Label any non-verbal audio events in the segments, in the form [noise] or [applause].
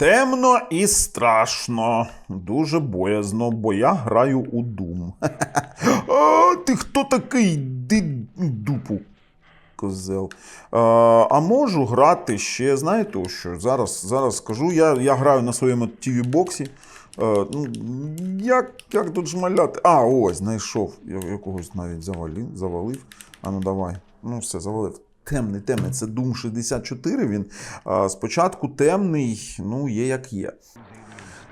Темно і страшно. Дуже боязно, бо я граю у Doom. [laughs] А, ти хто такий? Ди дупу. Козел. А, а можу грати ще, знаєте, що? Зараз, зараз скажу. Я, я граю на своєму TV-боксі. Е, ну, як, як тут шмаляти? А, ось, знайшов. Я якогось навіть завалив. завалив. А ну давай. Ну, все, завалив. Темний, темний. Це Doom 64. Він а, спочатку темний, ну, є як є.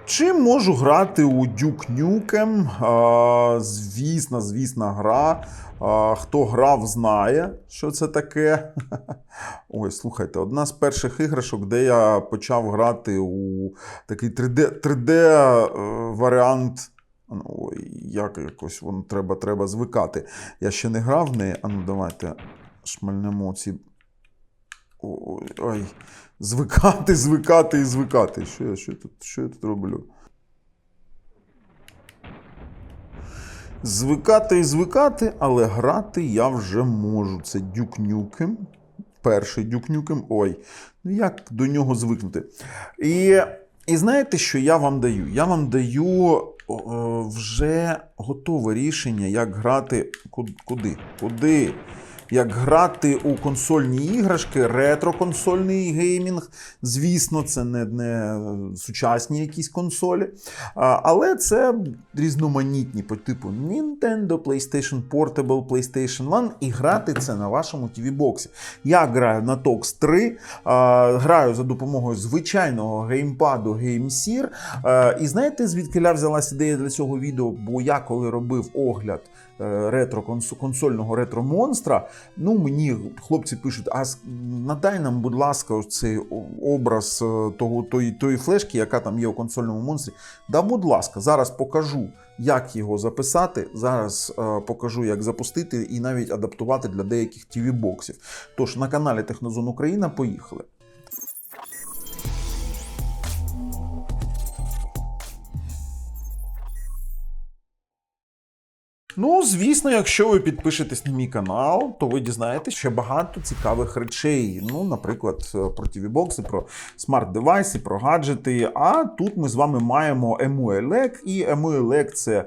Чи можу грати у Duke Nukem? А, звісна, звісна гра. А, хто грав, знає, що це таке. [laughs] Ой, слухайте, одна з перших іграшок, де я почав грати у такий 3D, 3D е. Ну, Ой, як якось воно треба, треба звикати. Я ще не грав в неї. А ну давайте шмальнемо ці. Ой, ой. Звикати, звикати і звикати. Що я, що тут, що я тут роблю? Звикати і звикати, але грати я вже можу. Це Duke Перший Nukem. Ой, ну як до нього звикнути? І, і знаєте, що я вам даю? Я вам даю о, вже готове рішення, як грати. Куди? Куди? Як грати у консольні іграшки, ретро-консольний геймінг. Звісно, це не, не сучасні якісь консолі. Але це різноманітні по типу Nintendo, PlayStation Portable, PlayStation One, і грати це на вашому TV-боксі. Я граю на TOX 3, граю за допомогою звичайного геймпаду GameSear. І знаєте, звідки взялась ідея для цього відео? Бо я коли робив огляд ретро консольного ретро монстра. Ну мені хлопці пишуть: а надай нам, будь ласка, цей образ е, того тої, тої флешки, яка там є у консольному монстрі. Да, будь ласка, зараз покажу, як його записати. Зараз е, покажу, як запустити і навіть адаптувати для деяких tv боксів Тож на каналі Технозон Україна поїхали. Ну, звісно, якщо ви підпишетесь на мій канал, то ви дізнаєтесь ще багато цікавих речей. Ну, наприклад, про TV-бокси, про смарт-девайси, про гаджети. А тут ми з вами маємо EMU-ELEC. І EMU-ELEC – це е,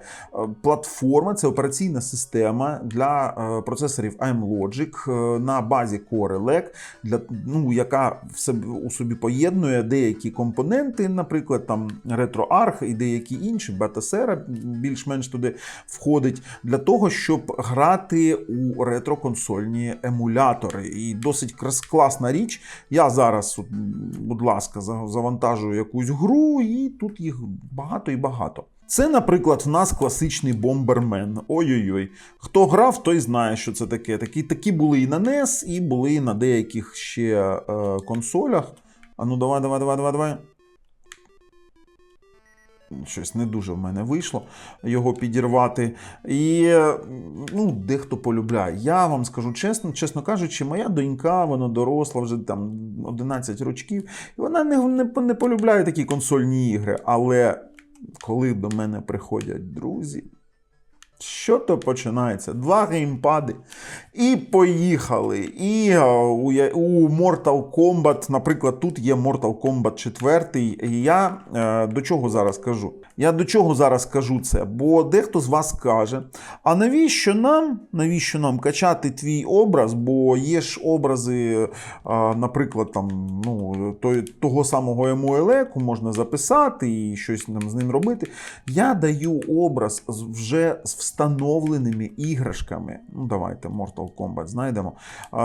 платформа, це операційна система для е, процесорів AMLogic е, на базі Core ELEC, для, ну, яка в собі, у собі поєднує деякі компоненти, наприклад, там RetroArch і деякі інші, Beta-Sera більш-менш туди входить для того, щоб грати у ретро-консольні емулятори. І досить класна річ. Я зараз, будь ласка, завантажую якусь гру, і тут їх багато і багато. Це, наприклад, в нас класичний бомбермен. Ой-ой-ой. Хто грав, той знає, що це таке. Такі, такі були і на NES, і були на деяких ще е, консолях. А ну давай, давай, давай, давай, давай. Щось не дуже в мене вийшло його підірвати. І ну, дехто полюбляє. Я вам скажу чесно, чесно кажучи, моя донька, вона доросла вже там 11 років, і вона не, не, не полюбляє такі консольні ігри. Але коли до мене приходять друзі, що то починається? Два геймпади. І поїхали. І е, у, Mortal Kombat, наприклад, тут є Mortal Kombat 4. І я е, до чого зараз кажу? Я до чого зараз кажу це? Бо дехто з вас каже: а навіщо нам, навіщо нам качати твій образ? Бо є ж образи, е, наприклад, там, ну, того самого емуелеку можна записати і щось там з ним робити. Я даю образ вже з встановленими іграшками. Ну, давайте Mortal Kombat знайдемо.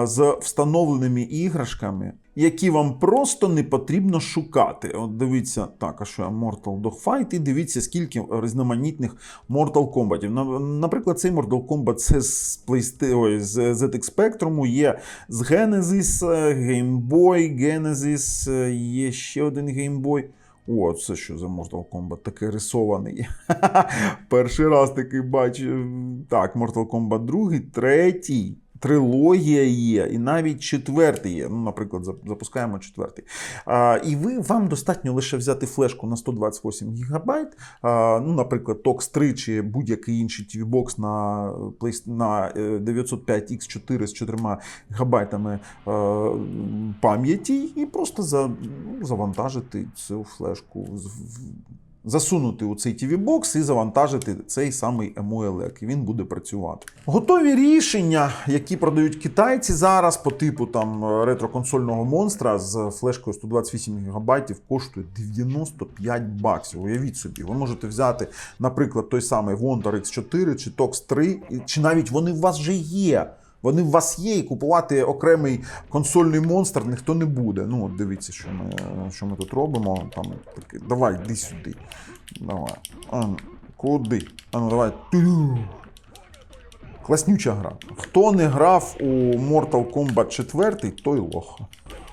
З встановленими іграшками, які вам просто не потрібно шукати. От дивіться, так, а що я Mortal Dogfight, і дивіться, скільки різноманітних Mortal Kombat. Наприклад, цей Mortal Kombat це з, Playsta- з ZX Spectrum, є з Genesis, е, Game Boy, Genesis, е, є ще один Game Boy. О, це що за Mortal Kombat такий рисований. [laughs] Перший раз такий бачив. Так, Mortal Kombat 2, третій. Трилогія є, і навіть четвертий є. Ну, наприклад, запускаємо четвертий. А, і ви вам достатньо лише взяти флешку на 128 ГБ, а, ну, наприклад, TOX 3 чи будь-який інший TV-бокс на, на е, 905X4 з 4 ГБ пам'яті, і просто за, ну, завантажити цю флешку. Засунути у цей TV-бокс і завантажити цей самий EMUELEC, і він буде працювати. Готові рішення, які продають китайці зараз по типу там ретроконсольного монстра з флешкою 128 ГБ, коштує 95 баксів. Уявіть собі, ви можете взяти, наприклад, той самий Wonder X4 чи TOX 3, чи навіть вони у вас вже є. Вони в вас є, і купувати окремий консольний монстр ніхто не буде. Ну, от дивіться, що ми, що ми тут робимо. Там, таке, давай, йди сюди. Давай. А, ну, куди? А ну давай. Класнюча гра. Хто не грав у Mortal Kombat 4, той лох.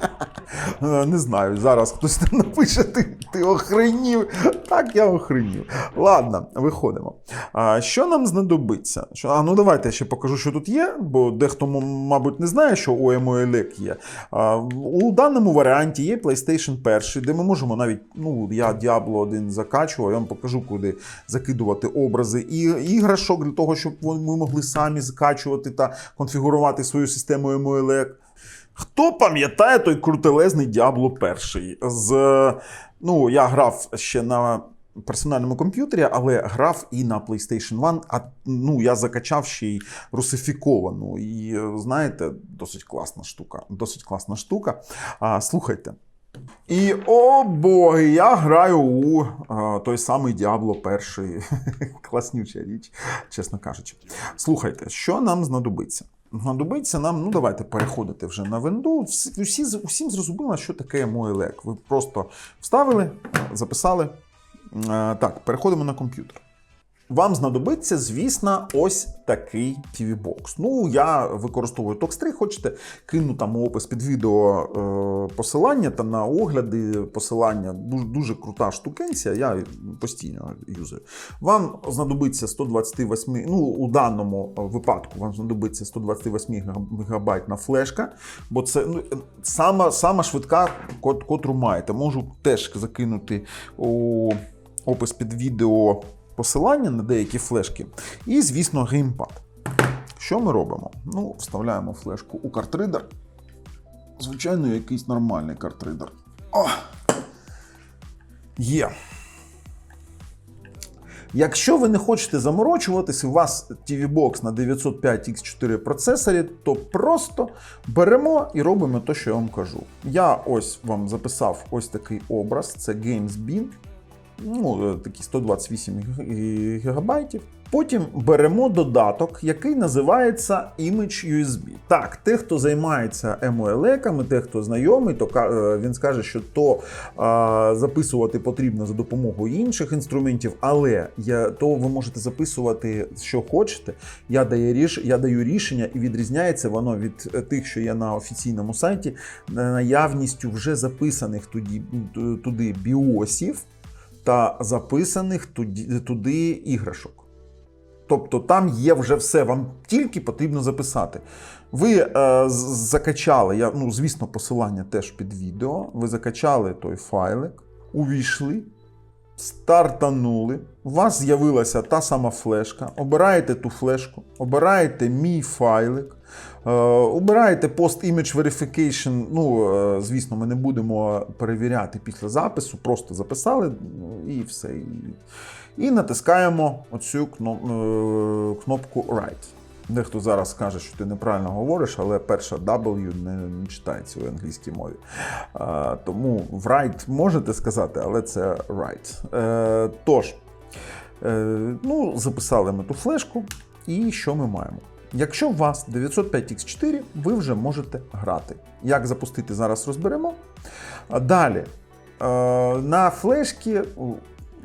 [laughs] Е, Не знаю, зараз хтось там напише, ти, ти охренів. Так, я охренів. Ладно, виходимо. А, що нам знадобиться? Що, а, ну давайте я ще покажу, що тут є, бо дехто, мабуть, не знає, що у EMUELEC є. А, у даному варіанті є PlayStation 1, де ми можемо навіть, ну, я Diablo 1 закачував, я вам покажу, куди закидувати образи і іграшок для того, щоб ми могли самі закачувати та конфігурувати свою систему EMUELEC. Хто пам'ятає той крутелезний Diablo 1? З, ну, я грав ще на персональному комп'ютері, але грав і на PlayStation 1, а ну, я закачав ще й русифіковану. І знаєте, досить класна штука. Досить класна штука. А, слухайте. І о боги, я граю у е, той самий Diablo [laughs] 1. Класнюча річ, чесно кажучи. Слухайте, що нам знадобиться? Знадобиться нам, ну давайте переходити вже на винду. Всі, усім зрозуміло, що таке MoELEC. Ви просто вставили, записали. Е, Так, переходимо на комп'ютер. Вам знадобиться, звісно, ось такий TV-бокс. Ну, я використовую TOX 3, хочете, кину там опис під відео е, посилання та на огляди посилання. Дуже, дуже крута штукенція, я постійно юзаю. Вам знадобиться 128, ну, у даному випадку вам знадобиться 128 гігабайтна флешка, бо це ну, сама, сама швидка, котру маєте. Можу теж закинути у опис під відео посилання на деякі флешки. І, звісно, геймпад. Що ми робимо? Ну, вставляємо флешку у картридер. Звичайно, якийсь нормальний картридер. О! Є. Якщо ви не хочете заморочуватись, у вас TV-Box на 905X4 процесорі, то просто беремо і робимо те, що я вам кажу. Я ось вам записав ось такий образ: це GamesBeam ну, е, такі 128 гігабайтів. Потім беремо додаток, який називається Image USB. Так, те, хто займається емуелеками, те, хто знайомий, то е, він скаже, що то а, записувати потрібно за допомогою інших інструментів, але я, то ви можете записувати, що хочете. Я даю, ріш, я даю рішення, і відрізняється воно від е, тих, що є на офіційному сайті, наявністю вже записаних туди, туди біосів та записаних туди, туди іграшок. Тобто там є вже все, вам тільки потрібно записати. Ви е, закачали, я, ну, звісно, посилання теж під відео. Ви закачали той файлик, увійшли, стартанули. У вас з'явилася та сама флешка. Обираєте ту флешку, обираєте мій файлик. Е, Обираєте Post Image Verification. Ну, е, звісно, ми не будемо перевіряти після запису, просто записали ну, і все. І, натискаємо оцю е, кнопку Write. Дехто зараз скаже, що ти неправильно говориш, але перша W не, читається в англійській мові. Тому write можете сказати, але це. Е, тож, ну, записали ми ту флешку, і що ми маємо? Якщо у вас 905X4, ви вже можете грати. Як запустити, зараз розберемо. Далі, е, на флешки у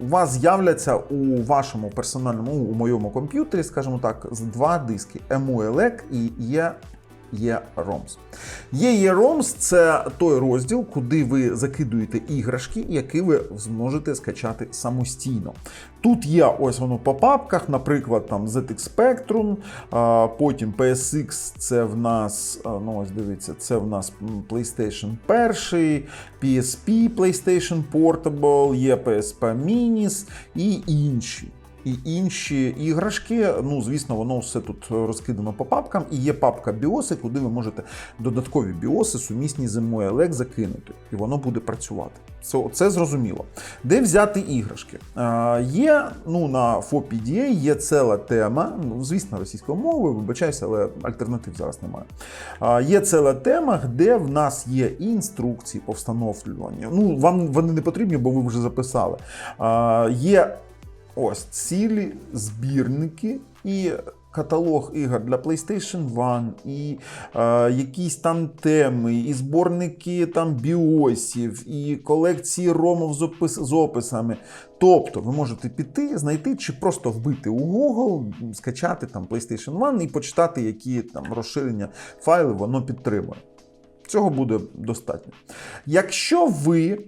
вас з'являться у вашому персональному, у моєму комп'ютері, скажімо так, два диски EMUELEC і EEROMS. EEROMS – це той розділ, куди ви закидуєте іграшки, які ви зможете скачати самостійно. Тут є ось воно по папках, наприклад, там ZX Spectrum, потім PSX, це в нас, ну ось дивіться, це в нас PlayStation 1, PSP, PlayStation Portable, є PSP Minis і інші. І інші іграшки, ну звісно, воно все тут розкидано по папкам. І є папка біоси, куди ви можете додаткові біоси сумісні з MOLEC закинути, і воно буде працювати. Це, це зрозуміло. Де взяти іграшки? Е, є ну, на FOPDA є ціла тема, ну, звісно, російською мовою, вибачаюся, але альтернатив зараз немає. Е, є ціла тема, де в нас є інструкції по встановлюванню. Ну, вам вони не потрібні, бо ви вже записали. Е, є ось цілі збірники і каталог ігор для PlayStation 1, і е, якісь там теми, і зборники там біосів, і колекції ромов з, опис, з описами. Тобто ви можете піти, знайти чи просто вбити у Google, скачати там PlayStation 1 і почитати, які там розширення файли воно підтримує. Цього буде достатньо. Якщо ви е,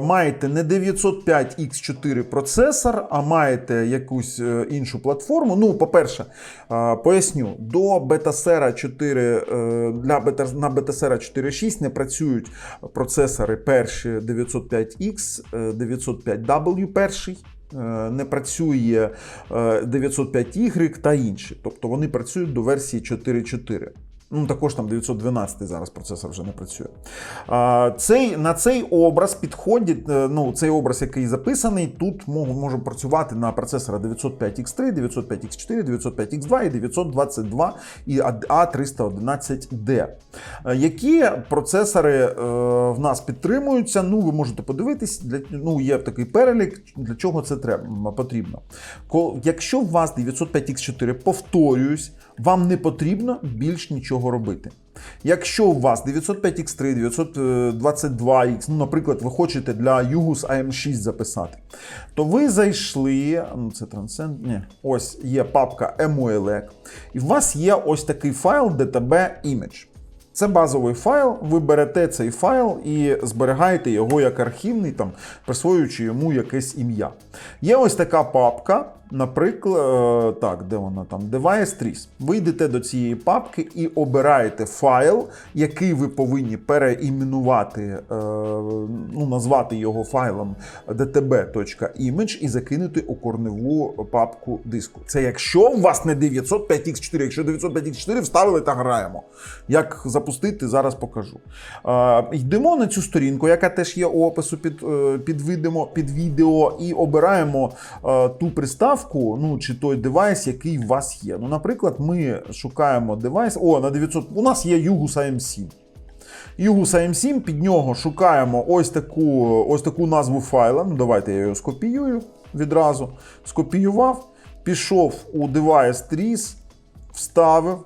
маєте не 905X4 процесор, а маєте якусь е, іншу платформу, ну, по-перше, е, поясню, до Betacera 4 е, для бета, на Betacera 4.6 не працюють процесори перші 905X, е, 905W перший. Е, Не працює е, 905Y та інші. Тобто вони працюють до версії 4.4. Ну, також там 912 зараз процесор вже не працює. А, цей, на цей образ підходить, е, ну, цей образ, який записаний, тут може, працювати на процесора 905X3, 905X4, 905X2 і 922 і A311D. Е, Які процесори е, в нас підтримуються? Ну, ви можете подивитись, для, ну, є такий перелік, для чого це треба, потрібно. Якщо у вас 905X4, повторююсь, вам не потрібно більш нічого робити. Якщо у вас 905X3, 922X, ну, наприклад, ви хочете для Yugus AM6 записати, то ви зайшли, ну це Transcend, ні, ось є папка EmuELEC, і у вас є ось такий файл DTB Image. Це базовий файл, ви берете цей файл і зберігаєте його як архівний, там, присвоюючи йому якесь ім'я. Є ось така папка, наприклад, е, так, де вона там? Device Trees. Ви йдете до цієї папки і обираєте файл, який ви повинні переіменувати, е, ну, назвати його файлом dtb.image і закинути у корневу папку диску. Це якщо у вас не 905X4, якщо 905X4 вставили та граємо. Як запустити, зараз покажу. Е, йдемо на цю сторінку, яка теж є у опису під, під, відео, під відео, і обираємо ту приставку, ну чи той девайс, який у вас є. Ну, наприклад, ми шукаємо девайс. О, на 900. У нас є Yugus AM7. Yugus AM7, під нього шукаємо ось таку, ось таку назву файла. Ну, давайте я його скопіюю відразу. Скопіював, пішов у Device Trees, вставив.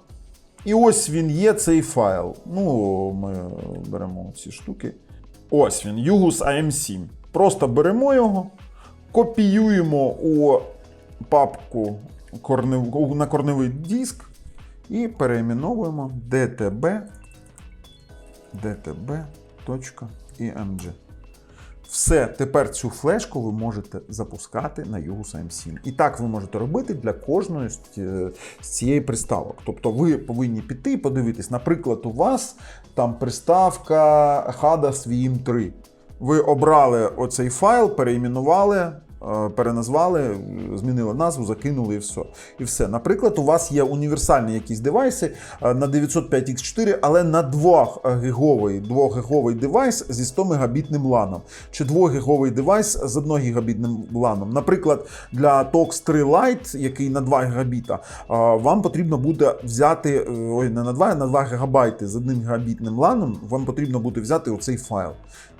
І ось він є цей файл. Ну, ми беремо ці штуки. Ось він, Yugus AM7. Просто беремо його, копіюємо у папку корнев... на корневий диск і переіменовуємо dtb dtb.img. Все, тепер цю флешку ви можете запускати на Yugus M7. І так ви можете робити для кожної з цієї приставок. Тобто ви повинні піти і подивитись, наприклад, у вас там приставка Hada Vim 3. Ви обрали оцей файл, переіменували, е, переназвали, змінили назву, закинули і все. І все. Наприклад, у вас є універсальні якісь девайси е, на 905X4, але на 2 гіговий, 2 гіговий девайс зі 100 мегабітним ланом, чи 2 гіговий девайс з 1 гігабітним ланом. Наприклад, для TOX 3 Lite, який на 2 гігабіта, е, вам потрібно буде взяти е, ой, не на 2, а на 2 гігабайти з 1 гігабітним ланом, вам потрібно буде взяти оцей файл.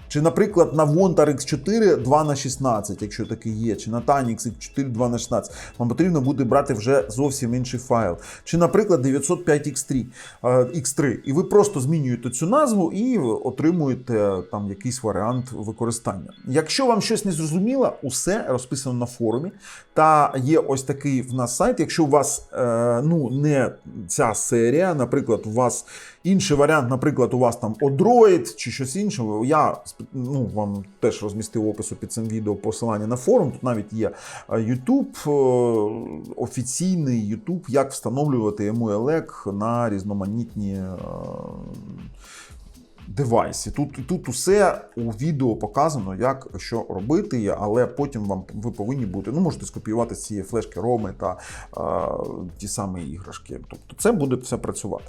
Чи, наприклад, на Vontar X4 2 на 16, якщо такий є, чи на Tanix X4 2 на 16, вам потрібно буде брати вже зовсім інший файл. Чи, наприклад, 905 X3, е, X3. І ви просто змінюєте цю назву і отримуєте там якийсь варіант використання. Якщо вам щось не зрозуміло, усе розписано на форумі. Та є ось такий в нас сайт. Якщо у вас е, ну, не ця серія, наприклад, у вас інший варіант, наприклад, у вас там Одроїд чи щось інше, я ну, вам теж розмістив опису під цим відео посилання на форум. Тут навіть є е, YouTube, е, офіційний YouTube, як встановлювати EmuELEC на різноманітні е, девайсі. Тут, тут усе у відео показано, як що робити, але потім вам ви повинні бути. Ну, можете скопіювати з цієї флешки роми та е, ті самі іграшки. Тобто це буде все працювати.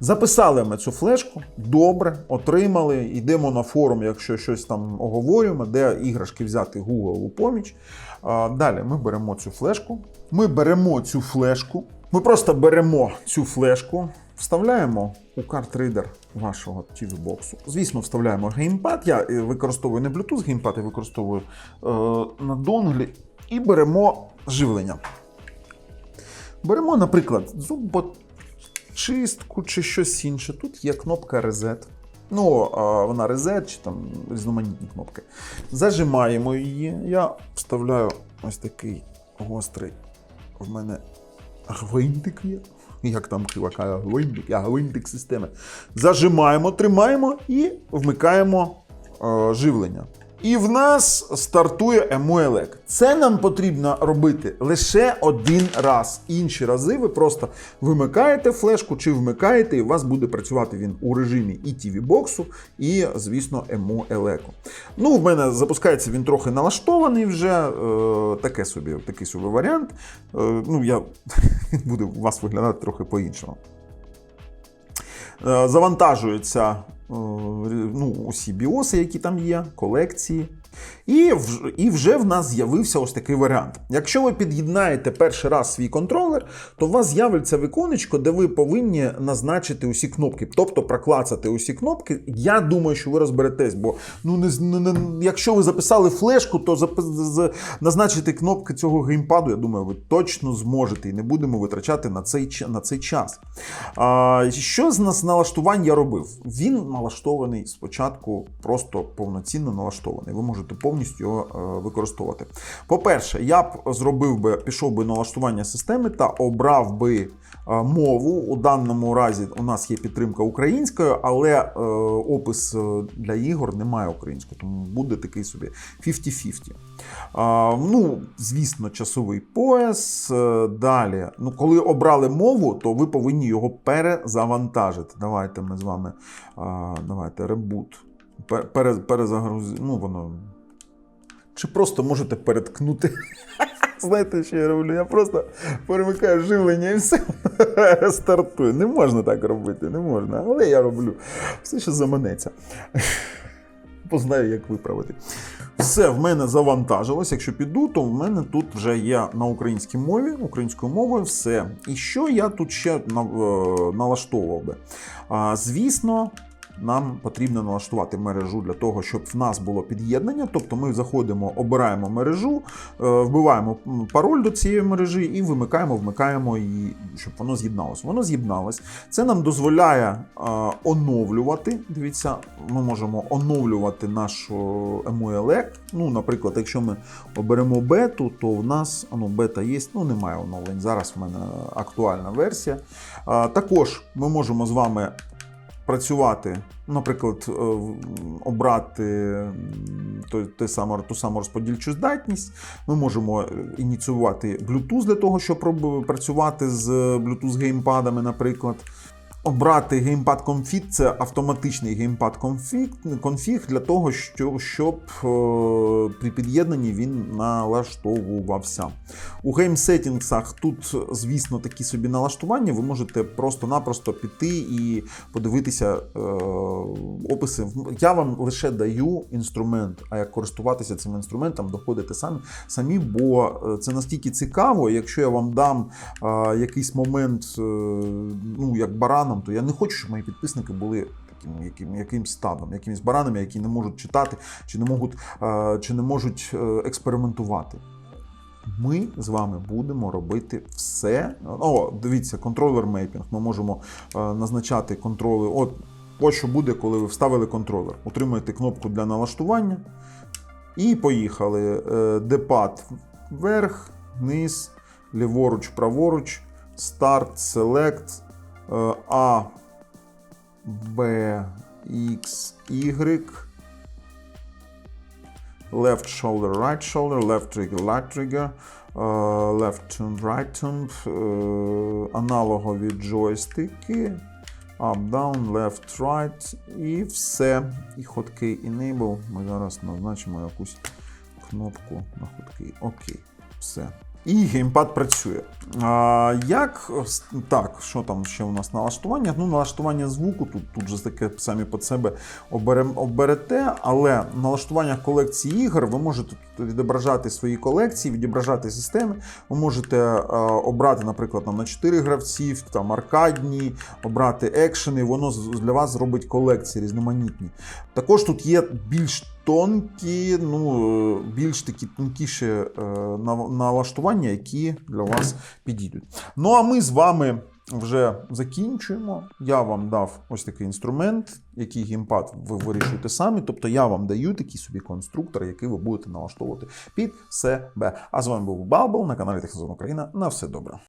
Записали ми цю флешку, добре, отримали. Йдемо на форум, якщо щось там оговорюємо, де іграшки взяти Google у поміч. Е, далі ми беремо цю флешку. Ми беремо цю флешку. Ми просто беремо цю флешку, вставляємо у картридер вашого TV-боксу. Звісно, вставляємо геймпад. Я е, використовую не Bluetooth геймпад, я використовую е, на донглі і беремо живлення. Беремо, наприклад, зуботчистку чи щось інше. Тут є кнопка Reset. Ну, вона Reset чи там різноманітні кнопки. Зажимаємо її. Я вставляю ось такий гострий в мене гвинтик є. Як там каже, гвинтик, я гвинтик системи. Зажимаємо, тримаємо і вмикаємо е, живлення. І в нас стартує EmuELEC. Це нам потрібно робити лише один раз. Інші рази ви просто вимикаєте флешку чи вмикаєте, і у вас буде працювати він у режимі і TV-боксу, і, звісно, EmuELEC. Ну, в мене запускається він трохи налаштований вже. Е, таке собі, такий собі варіант. Е, ну, я [laughs] буде у вас виглядати трохи по-іншому. Е, Завантажуються е, ну, усі біоси, які там є, колекції. І, і вже в нас з'явився ось такий варіант. Якщо ви під'єднаєте перший раз свій контролер, то у вас з'явиться віконечко, де ви повинні назначити усі кнопки, тобто проклацати усі кнопки. Я думаю, що ви розберетесь, бо ну не, не, якщо ви записали флешку, то запис, з- назначити кнопки цього геймпаду, я думаю, ви точно зможете і не будемо витрачати на цей, на цей час. А, що з нас налаштувань я робив? Він налаштований спочатку, просто повноцінно налаштований. Ви можете повністю його е, використовувати. По-перше, я б зробив би, пішов би налаштування системи та обрав би е, мову. У даному разі у нас є підтримка українською, але е, опис для ігор немає української, тому буде такий собі 50-50. Ну, звісно, часовий пояс. Далі, ну, коли обрали мову, то ви повинні його перезавантажити. Давайте ми з вами давайте ребут. Пер- Пере, перезагрузи. Ну, воно. Чи просто можете переткнути. [laughs] Знаєте, що я роблю? Я просто перемикаю живлення і все [laughs] стартує. Не можна так робити, не можна. Але я роблю. Все, що заманеться. [laughs] Познаю, як виправити. Все в мене завантажилось. Якщо піду, то в мене тут вже є на українській мові, українською мовою все. І що я тут ще е, налаштовував би? Звісно. Нам потрібно налаштувати мережу для того, щоб в нас було під'єднання. Тобто ми заходимо, обираємо мережу, е, вбиваємо пароль до цієї мережі і вимикаємо, вмикаємо її, щоб воно з'єдналось. Воно з'єдналось. Це нам дозволяє е, оновлювати. Дивіться, ми можемо оновлювати нашу EmuELEC. Ну, наприклад, якщо ми оберемо бету, то в нас ну, бета є, ну немає оновлень. Зараз в мене актуальна версія. Е, Також ми можемо з вами працювати, наприклад, е, обрати той, той саме, ту саму розподільчу здатність. Ми можемо е, ініціювати Bluetooth для того, щоб роб- працювати з Bluetooth геймпадами, наприклад. Обрати геймпад конфіг це автоматичний геймпад конфіг, для того, щоб е, при під'єднанні він налаштовувався. У геймсетінгсах тут, звісно, такі собі налаштування. Ви можете просто-напросто піти і подивитися е, описи. Я вам лише даю інструмент, а як користуватися цим інструментом, доходите самі, самі, бо е, це настільки цікаво, якщо я вам дам якийсь момент, ну як бараном, то я не хочу, щоб мої підписники були такі яким, яким, яким стадом, якимись баранами, які не можуть читати чи не можуть, е, чи не можуть е, експериментувати. Ми з вами будемо робити все. О, дивіться, контролер мейпінг. Ми можемо е, назначати контроли. От, ось що буде, коли ви вставили контролер. Утримуєте кнопку для налаштування. І поїхали. Депад вверх, вниз, ліворуч, праворуч, старт, селект, А, Б, X, Y. Left shoulder, right shoulder, left trigger, right trigger, е, left turn, right turn, е, аналогові джойстики, up, down, left, right і все. І хоткий enable. Ми зараз назначимо якусь кнопку на хоткий. Окей, все. І геймпад працює. А, як так, що там ще у нас налаштування? Ну, налаштування звуку тут, тут же таке самі по себе оберем, оберете, але в налаштуваннях колекції ігор ви можете тут відображати свої колекції, відображати системи. Ви можете е, обрати, наприклад, на 4 гравців, там аркадні, обрати екшени. Воно для вас зробить колекції різноманітні. Також тут є більш тонкі, ну е, більш такі тонкіші е, налаштування, які для вас підійдуть. Ну а ми з вами вже закінчуємо. Я вам дав ось такий інструмент, який геймпад ви вирішуєте самі. Тобто я вам даю такий собі конструктор, який ви будете налаштовувати під себе. А з вами був Балбл на каналі Технозон Україна. На все добре.